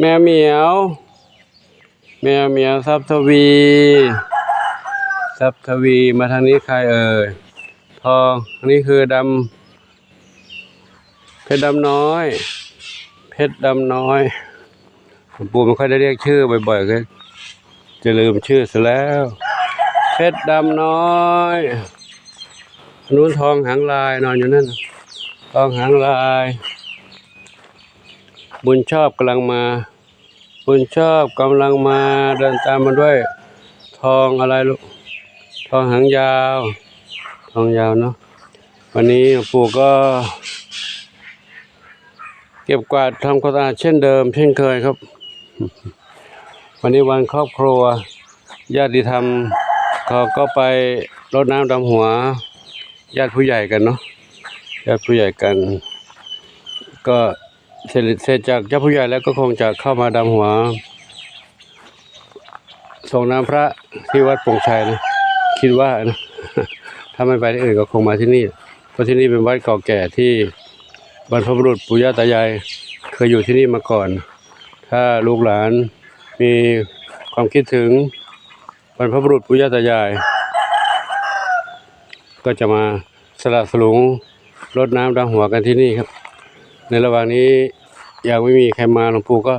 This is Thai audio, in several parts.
แมวเหมียว แมวเหมียวทรัพทวีทรัพทวีมาทางนี้ใครเอ่ยทองอันนี้คือดำเพชรดำน้อย เพชรดำน้อยหลวงปู่ไม่ค่อยได้เรียกชื่อบ่อยๆก็จะลืมชื่อซะแล้ว เพชรดำน้อยนนู้นทองหางลายนอนอยู่นั่น ทองหางลาย บุญชอบกำลังมา บุญชอบกำลังมาเดินตามมาด้วย ทองอะไรลูกทองหางยาว ทองยาวเนาะวันนี้ปู่ก็เก็บกวาดทำความสะอาดเช่นเดิม เช่นเคยครับ วันนี้วันครอบครัว ญาติธรรมเขาก็ไปรดน้ำดำหัว ญาติผู้ใหญ่กันเนาะญาติผู้ใหญ่กัน ก็ เสร็จเสร็จจากเจ้าผู้ใหญ่แล้วก็คงจะเข้ามาดำหัวส่งน้ำพระที่วัดปงชัยนะ คิดว่านะถ้าไม่ไปที่อื่นก็คงมาที่นี่ เพราะที่นี่เป็นวัดเก่าแก่ที่บรรพบุรุษปู่ย่าตายายเคยอยู่ที่นี่มาก่อน ถ้าลูกหลานมีความคิดถึงบรรพบุรุษปู่ย่าตายาย ก็จะมาสละสลุงรดน้ำดำหัวกันที่นี่ครับ ในระหว่างนี้ยังไม่มีใครมาหลวงปู่ก็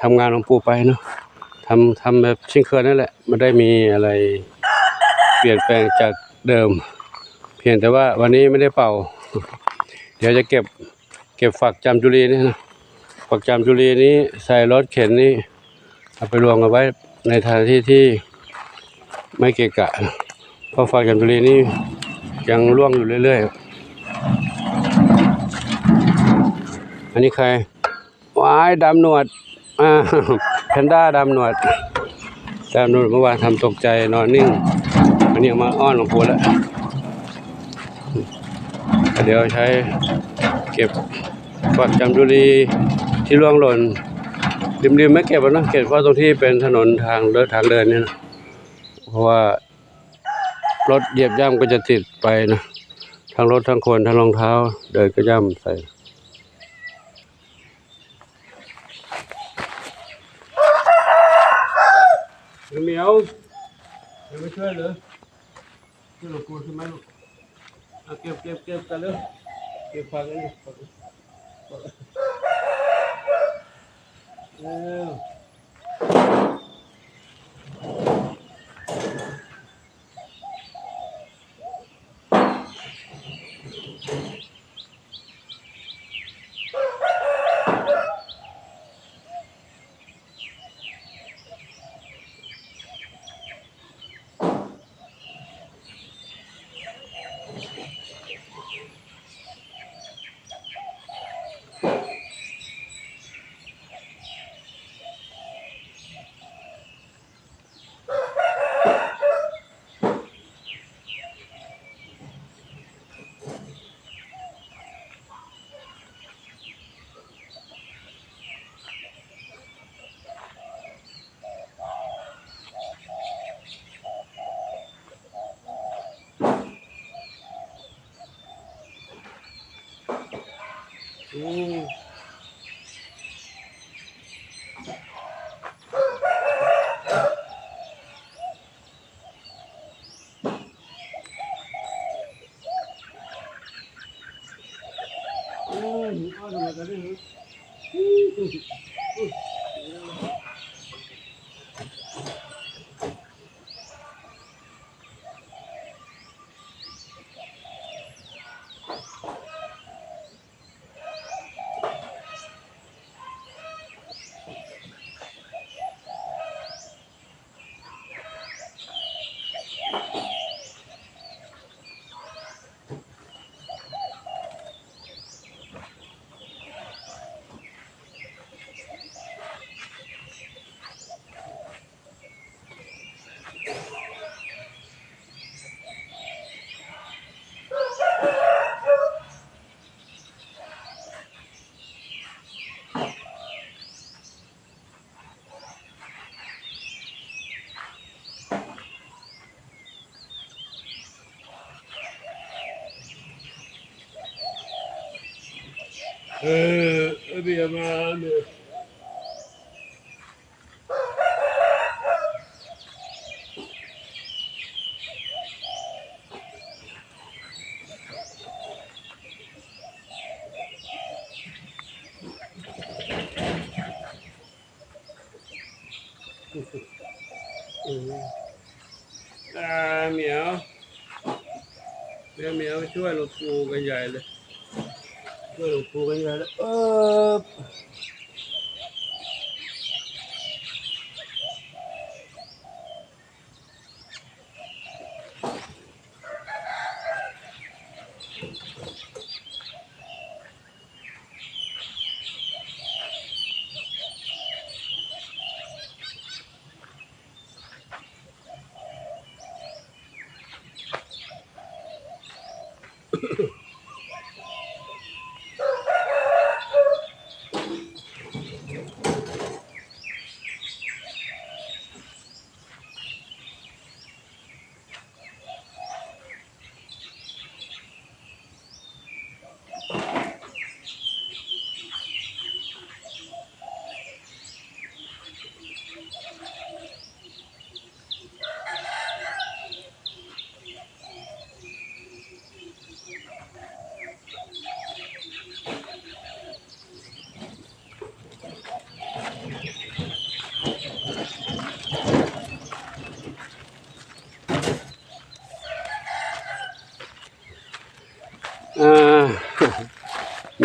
ทำงานหลวงปู่ไปเนาะทำทำแบบเช่นเคยนั่นแหละไม่ได้มีอะไรเปลี่ยนแปลงจากเดิม เพียงแต่ว่าวันนี้ไม่ได้เป่า เดี๋ยวจะเก็บเก็บฝักจำจุลีนี่นะฝักจำจุลีนี้ใส่รถเข็นนี่เอาไปรวมกันไว้ในสถานที่ที่ไม่เกะกะนะเพราะฝักจำจุลีนี่ยังร่วงอยู่เรื่อย ๆ อันนี้ใครว้ายดำหนวดอ่าแพนด้าดำหนวดดำหนวดเมื่อวานทำตกใจนอนนิ่งอันนี้มาอ้อนหลวงปู่แล้วเดี๋ยวใช้เก็บฝักจำจุลีที่ร่วงหล่นริมๆไม่เก็บนะเก็บเพราะตรงที่เป็นถนนทางเดินทางเดินเนี่ยนะเพราะว่ารถเหยียบย่ำก็จะติดไปนะทั้งรถทั้งคนทั้งรองเท้า เดินก็ย่ำใส่ เหมียวยังไม่ช่วยเหรอช่วยหลวงปู่ใช่ไหมลูก เอาเก็บเก็บเก็บกันเลยเก็บฟังกันดิเร็ว อื เออเออเบียร์มาเนี่ย อืมอ่าเหมียวเหมียวเหมียวช่วยหลวงปู่กันใหญ่เลย ช่ วย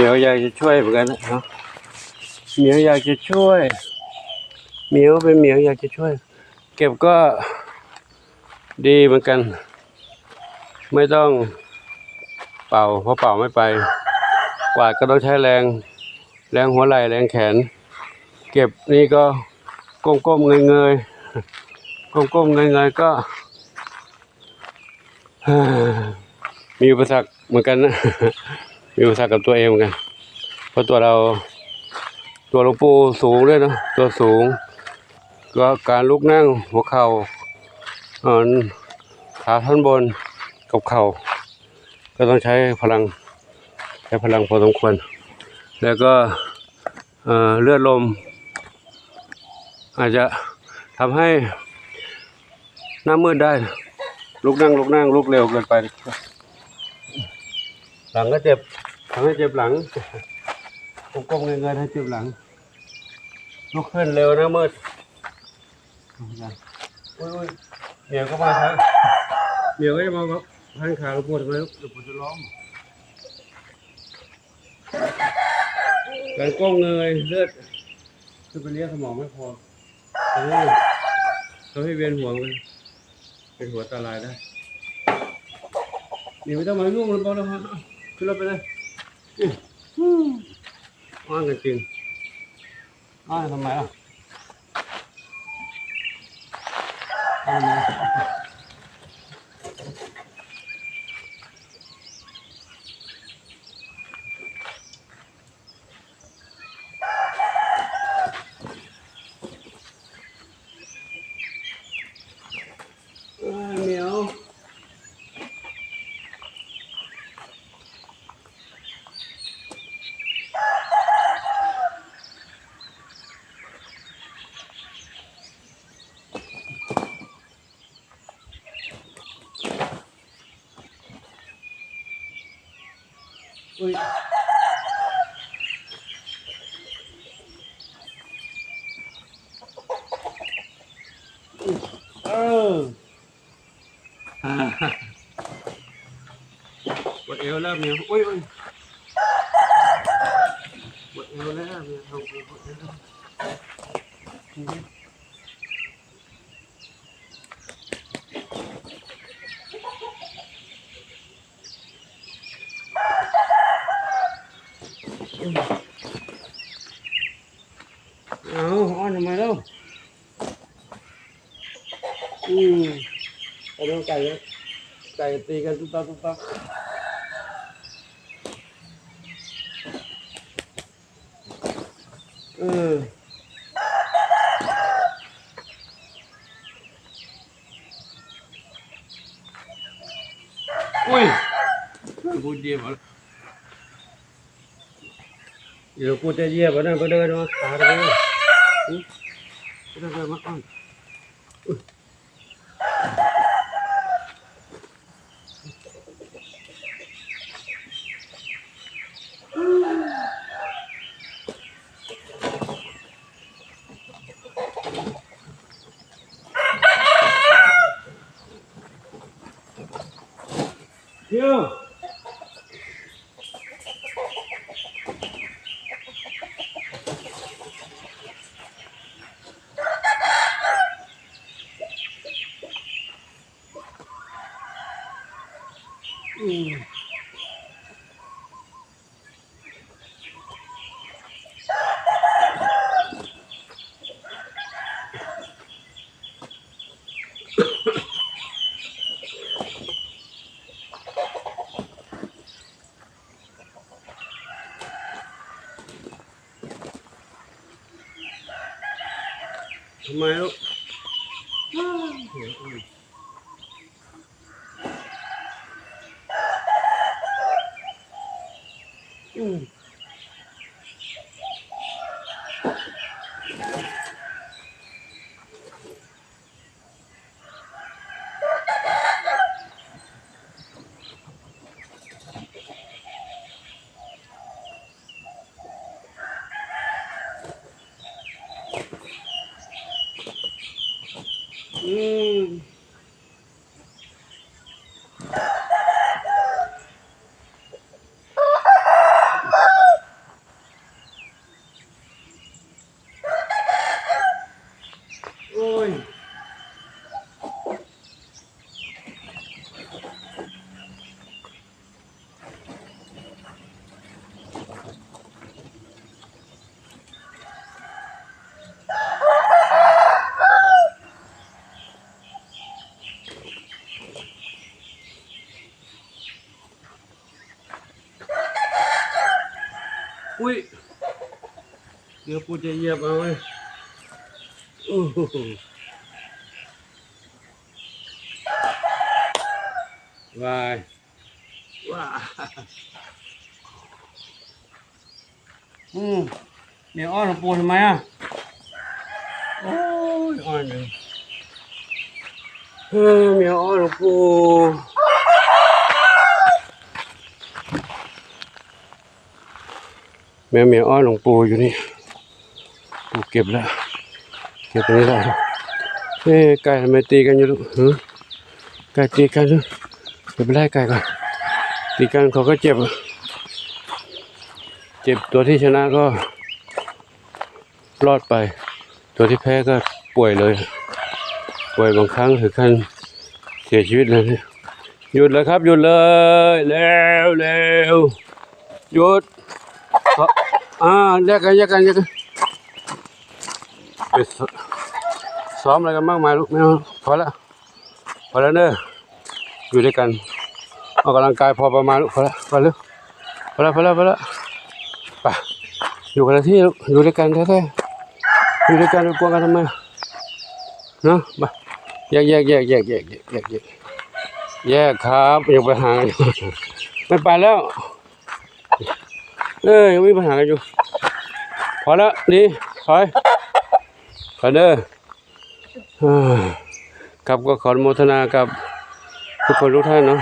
ยวอยากจะช่วยเหมือนกันนะเหมียวอยากจะช่วย เหมียวเป็นเหมียวอยากจะช่วย เก็บก็ดีเหมือนกัน ไม่ต้องเป่าเพราะเป่าไม่ไป กวาดก็ต้องใช้แรง แรงหัวไหล่แรงแขน เก็บนี่ก็ก้มๆเงยๆก้มๆเงยๆก็มีอุปสรรคเหมือนกันนะ มีอุปสรรคกับตัวเองเหมือนกันเพราะตัวเราตัวหลวงปู่สูงด้วยเนะตัวสูง ก็การลุกนั่งหัวเข่าอ่อนขาท่อนบนกับเข่าก็ต้องใช้พลังใช้พลังพอสมควร แล้วก็เอ่อเลือดลม อาจจะทำให้หน้ามืดได้ ลุกนั่งลุกนั่งลุกเร็วเกินไป หลังก็เจ็บทำให้เจ็บหลังก้มๆเงยๆให้เจ็บหลังลุกขึ้นเร็วนะมืดอุ้ยอุ้ยเหมียวก็มาครับเหมียวก็จะมาครับพันขาหลวงปู่ทำไมลูกหลวปู่จะร้องการก้มเงยเลือดขึ้นไปเลี้ยงสมองไม่พอทำให้ทำให้เวียนหัวเลยเป็นหัวตาลายได้เหมียวไม่ต้องมายุ่งเลยบอกแล้วฮะ ขึ้นรถไปเลยว่างกันจริงว่างทำไมอะทำไม อ่าปวดเอวแล้วเมียอุ้ยอุ้ยปวดเอว แล้วเมียทำปวดเอวแล้วเอ Ja. Come out. ดี๋ยวปูจะเหยียบเอาไว้อู้หูวายว้าอืมเดี๋ยวอ้อนหลวงปูทำไมอะ โอ้ยอ้อนเลยเออเมียอ้อนหลวงปูแม่เมียอ้อนหลวงปูอยู่นี่ เก็บแล้ว เก็บตรงนี้แล้วเฮ้ไก่ทำไมตีกันอยู่ลูกฮะไก่ตีกันลูกเดี๋ยวไปไล่ไก่ก่อนตีกันเขาก็เจ็บ เจ็บตัวที่ชนะก็รอดไป ตัวที่แพ้ก็ป่วยเลย ป่วยบางครั้งถึงขั้นเสียชีวิตเลยหยุดเลยครับหยุดเลยเร็วเร็วหยุดอาอ่าแยกกันแยกกันแยกกัน ซ้อมอะไรกันมากมายลูกไม่เอาพอแล้วพอแล้วเนอะอยู่ด้วยกันออกกำลังกายพอประมาณลูกพอแล้วพอแล้วพอแล้วพอแล้วพอแล้วไปอยู่กันที่ลูกอยู่ด้วยกันแท้ๆอยู่ด้วยกันกลัวกันทำไมเนาะมาแยกแยกแยกแยกแยกแยกแยกแยกแยกครับยังไปหาไม่ไปแล้วเอ้ยยังมีปัญหากันอยู่พอแล้วนี่ถอย ถอเด้อครับก็ขอนโมทนากับทุกคนทุกท่านเนาะ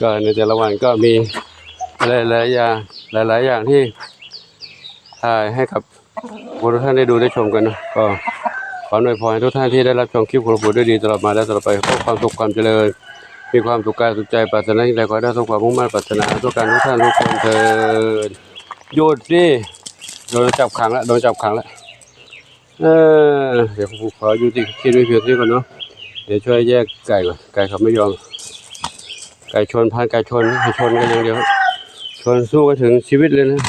ก็ในแต่ละวันก็มีหลายๆอย่างหลาย ๆ อย่างที่ถ่ายให้กับทุกท่านได้ดูได้ชมกันนะก็ขอหน่วยพรให้ทุกท่านที่ได้รับชมคลิปของหลวงปู่ด้วยดีตลอดมาและตลอดไปขอความสุขความเจริญ มีความสุขกายสุขใจปรารถนาสิ่ใดขอได้สมความมุ่งมั่นปรารถนาทุกการทุกท่านทุกคนเถิดหยุดดิโดนจับขังแล้วโดนจับขังแล้ว เดี๋ยวผมขออยู่ที่คิดไว้เพียงเท่านี้ก่อนเนาะเดี๋ยวช่วยแยกไก่ก่อนไก่เขาไม่ยอม ไก่ชนพันไก่ชนให้ชนกันอย่างเดียวชนสู้กันถึงชีวิตเลยนะ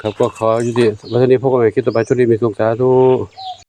ครับก็ขอยุติวันนี้พบกันใหม่คลิปต่อไปช่วงนี้มีสุขสาธุ